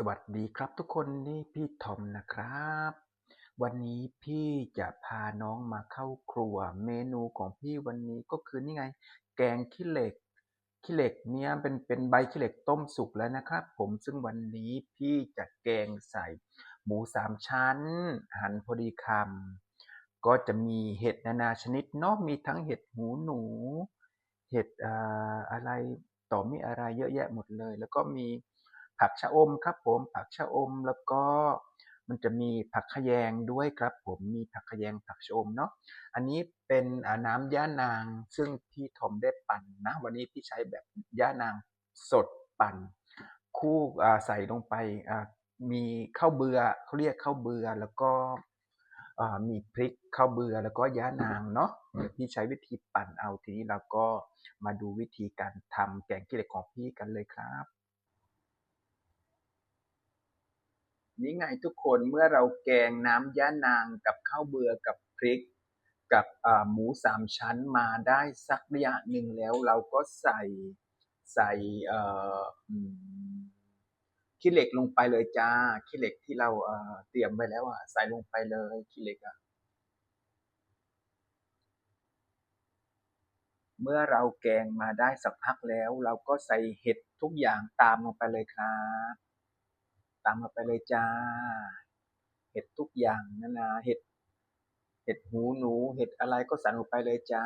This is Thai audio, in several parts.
สวัสดีครับทุกคนนี่พี่ทอมนะครับ วันนี้พี่จะพาน้องมาเข้าครัว เมนูของพี่วันนี้ก็คือนี่ไง แกงขี้เหล็กขี้เหล็กเนี้ยเป็นเป็นใบขี้เหล็กต้มสุกแล้วนะครับ ผมซึ่งวันนี้พี่จะแกงใส่ หมูสามชั้น หั่นพอดีคำก็จะมีเห็ดนานาชนิดเนาะมีทั้งเห็ดหูหนู เห็ดอ่าอะไรต่อมีอะไรเยอะแยะหมดเลย แล้วก็มี ผักชะอมครับผม ผักชะอมแล้วก็มันจะมีผักขยงด้วยครับผมมีผักขยงผักชะอมเนาะอันนี้เป็นน้ำย่านาง ซึ่งพี่ทอมได้ปั่นนะ วันนี้พี่ใช้แบบย่านางสดปั่น คู่ใส่ลงไปมีข้าวเบือเขาเรียกข้าวเบือแล้วก็มีพริกข้าวเบือแล้วก็ย่านางเนาะพี่ใช้วิธีปั่นเอาทีนี้เราก็มาดูวิธีการทำแกงขี้เหล็กของพี่กันเลยครับ นี่ไงทุกคนเมื่อเราแกงน้ำย่านางกับข้าวเบือกับพริก กับหมูสามชั้นมาได้สักระยะหนึ่งแล้ว เราก็ใส่ใส่ขี้เหล็กลงไปเลยจ้าขี้เหล็กที่เราเอ่อเตรียมไว้แล้วอะใส่ลงไปเลยขี้เหล็กอะเมื่อเราแกงมาได้สักพักแล้ว เราก็ใส่เห็ดทุกอย่างตามลงไปเลยครับ ตามลงไปเลยจ้า เห็ดทุกอย่างนะนะเห็ด เห็ดหูหนู เห็ดอะไรก็ใส่ลงไปเลยจ้า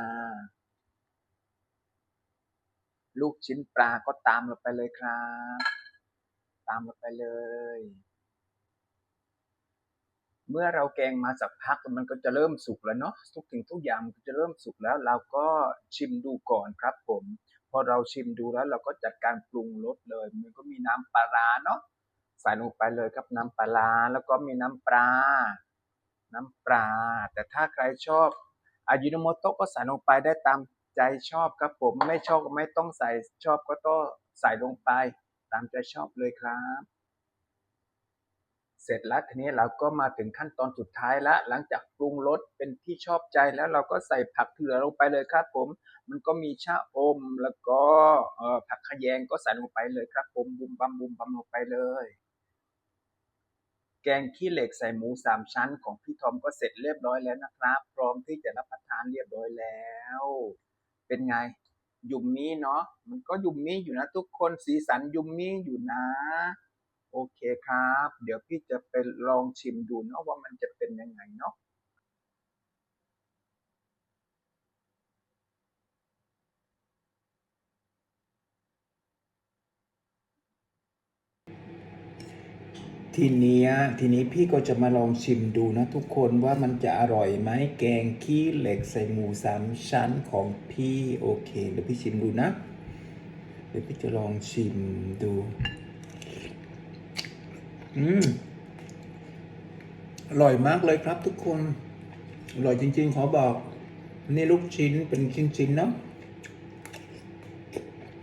ลูกชิ้นปลาก็ตามลงไปเลยครับ ตามลงไปเลย เมื่อเราแกงมาสักพักมันก็จะเริ่มสุกแล้วเนาะทุกสิ่งทุกอย่างมันก็จะเริ่มสุกแล้ว เราก็ชิมดูก่อนครับผมพอเราชิมดูแล้วเราก็จัดการปรุงรสเลย มันก็มีน้ำปลาร้าเนาะ ใส่ลงไปเลยครับน้ำปลาแล้วก็มีน้ำปลา น้ำปลา แต่ถ้าใครชอบอายิโนโมโตะก็ใส่ลงไปได้ตามใจชอบครับผม ไม่ชอบไม่ต้องใส่ชอบก็ต้องใส่ลงไป ตามใจชอบเลยครับ เสร็จแล้วทีนี้เราก็มาถึงขั้นตอนสุดท้ายล้วหลังจากปรุงรสเป็นที่ชอบใจแล้วเราก็ใส่ผักที่เหลือลงไปเลยครับผม มันก็มีชะอมแล้วก็ผักขะแยงก็ใส่ลงไปเลยครับผมบุมบัมบุมบัมลงไปเลย แกงขี้เหล็กใส่หมูสามชั้นของพี่ทอมก็เสร็จเรียบร้อยแล้วนะครับ พร้อมที่จะรับประทานเรียบร้อยแล้ว เป็นไง ยุมมี่เนาะมันก็ยุมมี่อยู่นะทุกคนสีสันยุมมี่อยู่นะ โอเคครับ เดี๋ยวพี่จะไปลองชิมดูเนาะว่ามันจะเป็นยังไงเนาะ ทีเนี้ยทีนี้พี่ก็จะมาลองชิมดูนะทุกคนว่ามันจะอร่อยไหมแกงขี้เหล็กใส่หมูสามชั้นของพี่โอเคเดี๋ยวพี่ชิมดูนะ เดี๋ยวพี่จะลองชิมดู อืมอร่อยมากเลยครับทุกคน อร่อยจริง ๆ ขอบอก นี่ลูกชิ้นเป็นชิ้นๆเนาะ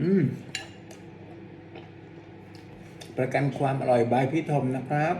อืม ประกันความอร่อยบายพี่ทอมนะครับ